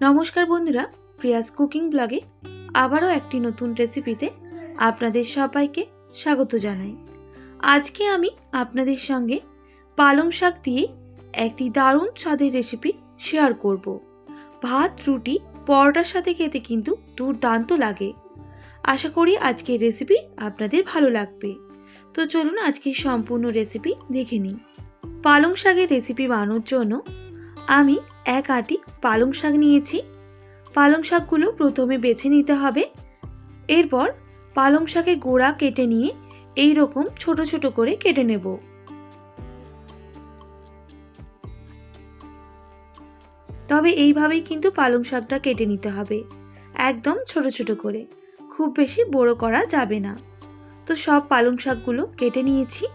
নমস্কার বন্ধুরা, Prius cooking ব্লগে আবারও একটি নতুন রেসিপিতে আপনাদের সবাইকে স্বাগত জানাই। আজকে আমি আপনাদের সঙ্গে পালং শাক দিয়ে একটি দারুণ স্বাদের রেসিপি শেয়ার করব। ভাত, রুটি, পরোটার সাথে খেতে কিন্তু দুর্দান্ত লাগে। আশা করি আজকের রেসিপি আপনাদের ভালো লাগবে। তো চলুন আজকে সম্পূর্ণ রেসিপি দেখে নিই। পালং শাকের রেসিপি বানানোর জন্য আমি এক আটি পালং শাক নিয়েছি। পালং শাকগুলো প্রথমে বেছে নিতে হবে। এরপর পালং শাকের গোড়া কেটে নিয়ে এই রকম ছোট ছোট করে কেটে নেব। তবে এইভাবেই কিন্তু পালং শাকটা কেটে নিতে হবে। একদম ছোট ছোট করে। খুব বেশি বড় করা যাবে না। তো সব পালং শাকগুলো কেটে নিয়েছি।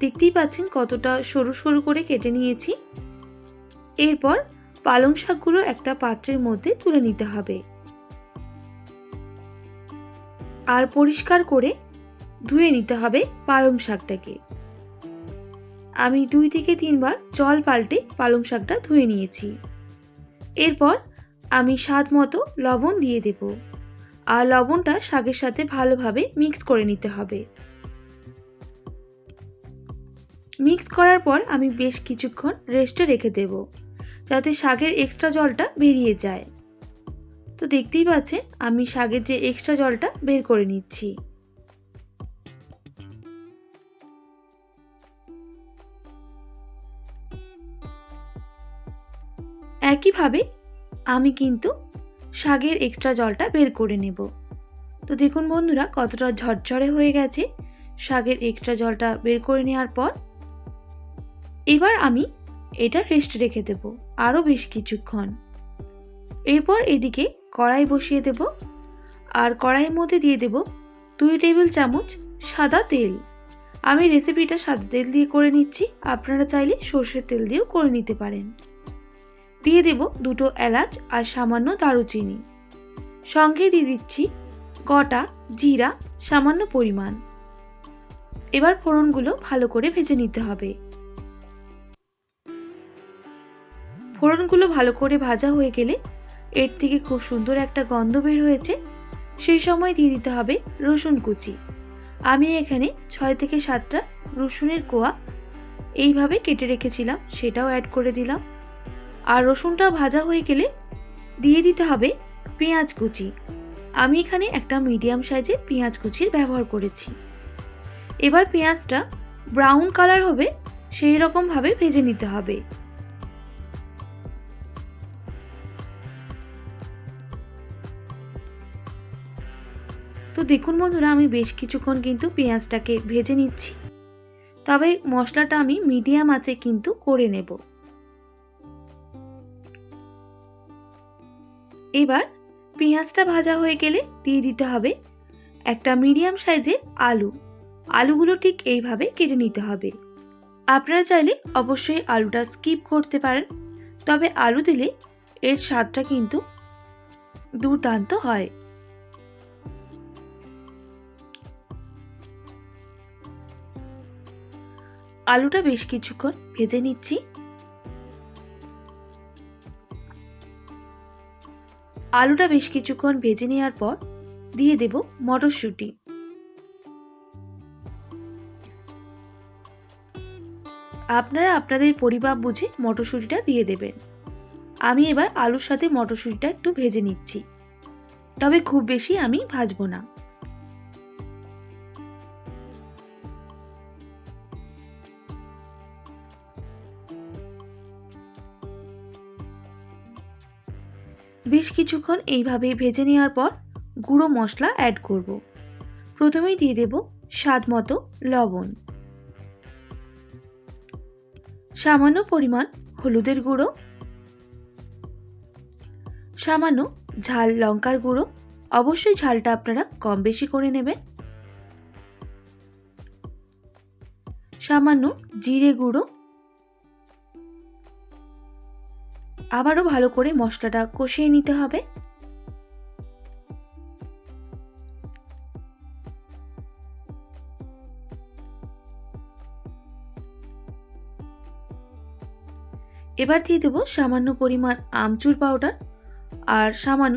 দেখতেই পাচ্ছেন কতটা সরু সরু করে কেটে নিয়েছি। এরপর পালং শাকগুলো একটা পাত্রের মধ্যে তুলে নিতে হবে। আর পরিষ্কার করে ধুয়ে নিতে হবে পালং শাকটাকে। আমি দুই থেকে তিনবার জল পাল্টে পালং শাকটা ধুয়ে নিয়েছি। এরপর আমি স্বাদ মতো লবণ দিয়ে দেব। আর লবণটা শাকের সাথে ভালোভাবে মিক্স করে নিতে হবে। মিক্স করার পর আমি বেশ কিছুক্ষণ রেস্টে রেখে দেব। যাতে শাকের এক্সট্রা জলটা বেরিয়ে যায়। তো দেখতেই পাচ্ছেন, আমি শাকের যে এক্সট্রা জলটা বের করে নিচ্ছি। একইভাবে আমি কিন্তু শাকের এক্সট্রা জলটা বের করে নেব। তো দেখুন বন্ধুরা, কতটা ঝরঝরে হয়ে গেছে শাকের এক্সট্রা জলটা বের করে নেওয়ার পর। এবার আমি এটা রেস্ট রেখে দেব। আরও বেশ কিছুক্ষণ। এরপর এদিকে কড়াই বসিয়ে দেব আর কড়াইয়ের মধ্যে দিয়ে দেব দুই টেবিল চামচ সাদা তেল। আমি রেসিপিটা সাদা তেল দিয়ে করে নিচ্ছি, আপনারা চাইলে সর্ষের তেল দিয়েও করে নিতে পারেন। দিয়ে দেব দুটো এলাচ আর সামান্য দারুচিনি। সঙ্গে দিয়ে দিচ্ছি গোটা জিরা, সামান্য পরিমাণ। এবার ফোড়নগুলো ভালো করে ভেজে নিতে হবে। ফোড়নগুলো ভালো করে ভাজা হয়ে গেলে এর থেকে খুব সুন্দর একটা গন্ধ বের হয়েছে। সেই সময় দিয়ে দিতে হবে রসুন কুচি। আমি এখানে ছয় থেকে সাতটা রসুনের কোয়া এইভাবে কেটে রেখেছিলাম, সেটাও অ্যাড করে দিলাম। আর রসুনটা ভাজা হয়ে গেলে দিয়ে দিতে হবে পেঁয়াজ কুচি। আমি এখানে একটা মিডিয়াম সাইজে পেঁয়াজ কুচির ব্যবহার করেছি। এবার পেঁয়াজটা ব্রাউন কালার হবে, সেই রকমভাবে ভেজে নিতে হবে। দেখুন বন্ধুরা, আমি বেশ কিছুক্ষণ কিন্তু পেঁয়াজটাকে ভেজে নিচ্ছি। তবে মশলাটা আমি মিডিয়াম আঁচে কিন্তু করে নেব। এবার পেঁয়াজটা ভাজা হয়ে গেলে দিয়ে দিতে হবে একটা মিডিয়াম সাইজের আলু। আলুগুলো ঠিক এইভাবে কেটে নিতে হবে। আপনারা চাইলে অবশ্যই আলুটা স্কিপ করতে পারেন, তবে আলু দিলে এর স্বাদটা কিন্তু দুর্দান্ত হয়। আলুটা বেশ কিছুক্ষণ ভেজে নিচ্ছি। আলুটা বেশ কিছুক্ষণ ভেজে নেওয়ার পর দিয়ে দেব মটরশুঁটি। আপনারা আপনাদের পরিমাপ বুঝে মটরশুঁটিটা দিয়ে দেবেন। আমি এবার আলুর সাথে মটরশুঁটিটা একটু ভেজে নিচ্ছি। তবে খুব বেশি আমি ভাজবো না। বেশ কিছুক্ষণ এইভাবে ভেজে নেওয়ার পর গুঁড়ো মশলা অ্যাড করব। প্রথমেই দিয়ে দেব স্বাদ মতো লবণ। সামান্য পরিমাণ হলুদের গুঁড়ো। সামান্য ঝাল লঙ্কার গুঁড়ো। অবশ্যই ঝালটা আপনারা কম বেশি করে নেবেন। সামান্য জিরে গুঁড়ো। আবারও ভালো করে মশলাটা কষিয়ে নিতে হবে। এবার দিয়ে দেবো সামান্য পরিমাণ আমচুর পাউডার আর সামান্য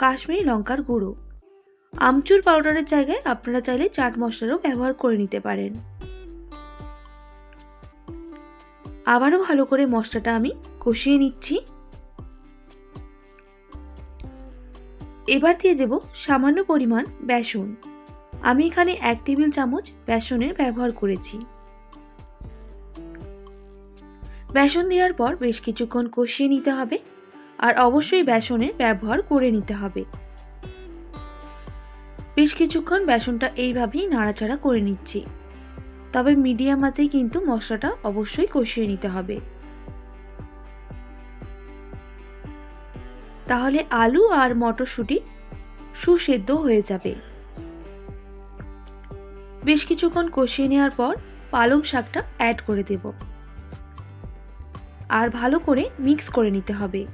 কাশ্মীরি লঙ্কার গুঁড়ো। আমচুর পাউডারের জায়গায় আপনারা চাইলে চাট মশলারও ব্যবহার করে নিতে পারেন। আবারও ভালো করে মশলাটা আমি কষিয়ে নিচ্ছি। এবার দিয়ে দেব সামান্য পরিমাণ বেসন। আমি এখানে এক টেবিল চামচ বেসনের ব্যবহার করেছি। বেসন দেওয়ার পর বেশ কিছুক্ষণ কষিয়ে নিতে হবে আর অবশ্যই বেসনের ব্যবহার করে নিতে হবে। বেশ কিছুক্ষণ বেসনটা এইভাবেই নাড়াচাড়া করে নিচ্ছি। তবে মিডিয়াম আঁচেই কিন্তু মশলাটা অবশ্যই কষিয়ে নিতে হবে। তাহলে আলু আর মটরশুঁটি সুসেদ্ধ হয়ে যাবে। বেশ কিছুক্ষণ কষিয়ে নেওয়ার পর পালং শাকটা অ্যাড করে দেব। আর ভালো করে মিক্স করে নিতে হবে।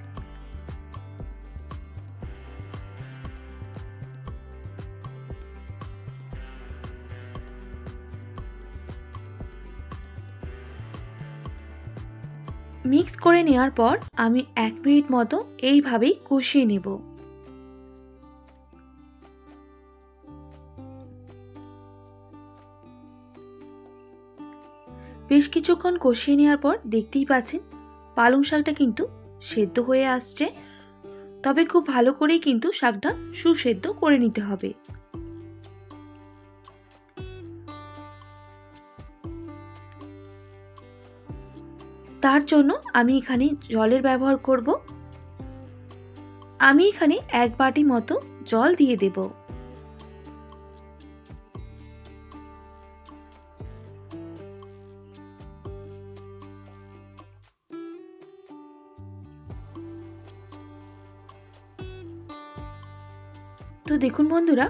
মিক্স করে নেওয়ার পর আমি এক মিনিট মতো এইভাবেই কষিয়ে নেব। বেশ কিছুক্ষণ কষিয়ে নেওয়ার পর দেখতেই পাচ্ছেন পালং শাকটা কিন্তু সেদ্ধ হয়ে আসছে। তবে খুব ভালো করেই কিন্তু শাকটা সুসেদ্ধ করে নিতে হবে। তার জন্য আমি এখানে জলের ব্যবহার করব। আমি এখানে এক বাটি মতো জল দিয়ে দেব। তো দেখুন বন্ধুরা,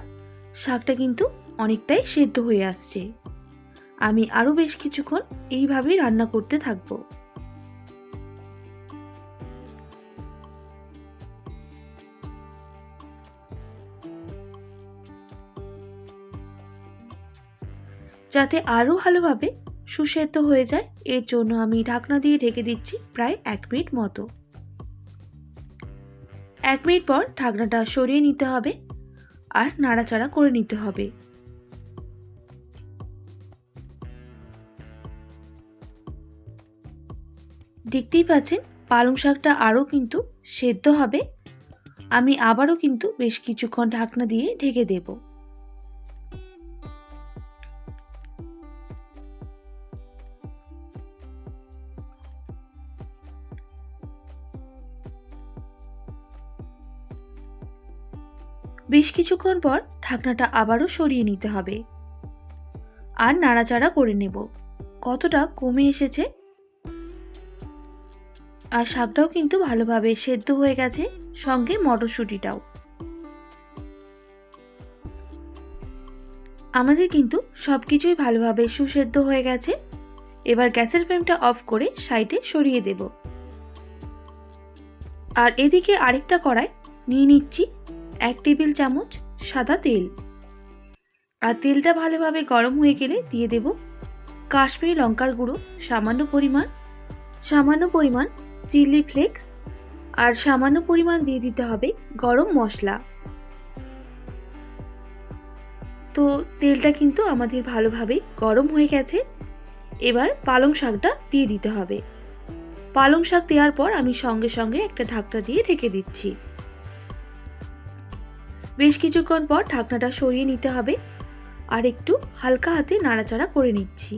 শাকটা কিন্তু অনেকটাই সেদ্ধ হয়ে আসছে। আমি আরও বেশ কিছুক্ষণ এইভাবেই রান্না করতে থাকব। যাতে আরও ভালোভাবে সুসেদ্ধ হয়ে যায়। এর জন্য আমি ঢাকনা দিয়ে ঢেকে দিচ্ছি প্রায় এক মিনিট মতো। এক মিনিট পর ঢাকনাটা সরিয়ে নিতে হবে আর নাড়াচাড়া করে নিতে হবে। দেখতেই পাচ্ছেন, পালং শাকটা আরও কিন্তু সেদ্ধ হবে। আমি আবারও কিন্তু বেশ কিছুক্ষণ ঢাকনা দিয়ে ঢেকে দেবো। বেশ কিছুক্ষণ পর ঢাকনাটা আবারও সরিয়ে নিতে হবে। আর নাড়াচাড়া করে নেব। কতটা কমে এসেছে? আর শাকটাও কিন্তু ভালোভাবে সেদ্ধ হয়ে গেছে, সঙ্গে মটরশুঁটিটাও। আমাদের কিন্তু সব কিছুই ভালোভাবে সুসেদ্ধ হয়ে গেছে। এবার গ্যাসের ফ্লেমটা অফ করে সাইডে সরিয়ে দেব। আর এদিকে আরেকটা কড়াই নিয়ে নিচ্ছি। এক টেবিল চামচ সাদা তেল। আর তেলটা ভালোভাবে গরম হয়ে গেলে দিয়ে দেব কাশ্মীরি লঙ্কার গুঁড়ো, সামান্য পরিমাণ সামান্য পরিমাণ চিলি ফ্লেক্স আর সামান্য পরিমাণ দিয়ে দিতে হবে গরম মশলা। তো তেলটা কিন্তু আমাদের ভালোভাবে গরম হয়ে গেছে। এবার পালং শাকটা দিয়ে দিতে হবে। পালং শাক দেওয়ার পর আমি সঙ্গে সঙ্গে একটা ঢাকটা দিয়ে ঢেকে দিচ্ছি। বেশ কিছুক্ষণ পর ঢাকনাটা সরিয়ে নিতে হবে। আর একটু হালকা হাতে নাড়াচাড়া করে নিচ্ছি।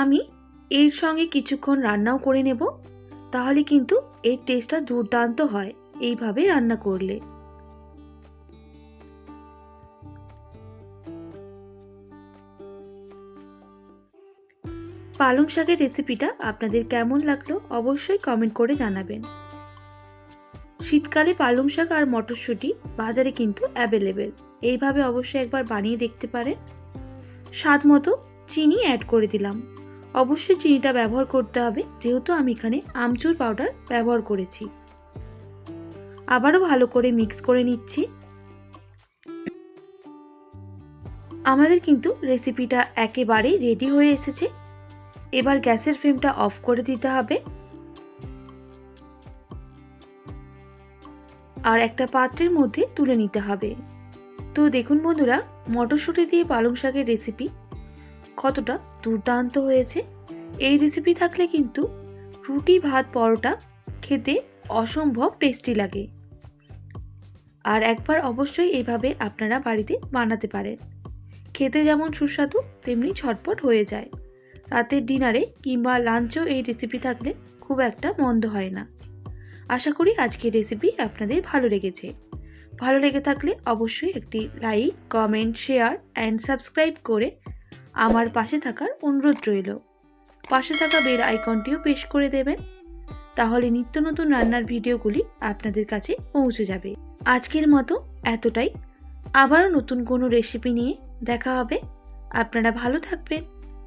আমি এর সঙ্গে কিছুক্ষণ রান্নাও করে নেব। তাহলে কিন্তু এর টেস্টটা দুর্দান্ত হয়, এইভাবে রান্না করলে। পালং শাকের রেসিপিটা আপনাদের কেমন লাগল অবশ্যই কমেন্ট করে জানাবেন। শীতকালে পালং শাক আর মটরশুঁটি বাজারে কিন্তু অ্যাভেলেবেল এইভাবে অবশ্যই একবার বানিয়ে দেখতে পারেন। স্বাদ মতো চিনি অ্যাড করে দিলাম। অবশ্যই চিনিটা ব্যবহার করতে হবে, যেহেতু আমি এখানে আমচুর পাউডার ব্যবহার করেছি। আবারও ভালো করে মিক্স করে নিচ্ছি। আমাদের কিন্তু রেসিপিটা একেবারেই রেডি হয়ে এসেছে। এবার গ্যাসের ফ্লেমটা অফ করে দিতে হবে। আর একটা পাত্রের মধ্যে তুলে নিতে হবে। তো দেখুন বন্ধুরা, মটরশুঁটি দিয়ে পালং শাকের রেসিপি কতটা দুর্দান্ত হয়েছে। এই রেসিপি থাকলে কিন্তু রুটি, ভাত, পরোটা খেতে অসম্ভব টেস্টি লাগে। আর একবার অবশ্যই এভাবে আপনারা বাড়িতে বানাতে পারেন। খেতে যেমন সুস্বাদু, তেমনি ঝটপট হয়ে যায়। রাতের ডিনারে কিংবা লাঞ্চেও এই রেসিপি থাকলে খুব একটা মন্দ হয় না। আশা করি আজকের রেসিপি আপনাদের ভালো লেগেছে। ভালো লেগে থাকলে অবশ্যই একটি like comment share and subscribe করে আমার পাশে থাকার অনুরোধ রইল। পাশে থাকা বেল আইকনটিও পেশ করে দেবেন। তাহলে নিত্য নতুন রান্নার ভিডিওগুলি আপনাদের কাছে পৌঁছে যাবে। আজকের মতো এতটাই। আবারও নতুন কোনো রেসিপি নিয়ে দেখা হবে। আপনারা ভালো থাকবেন।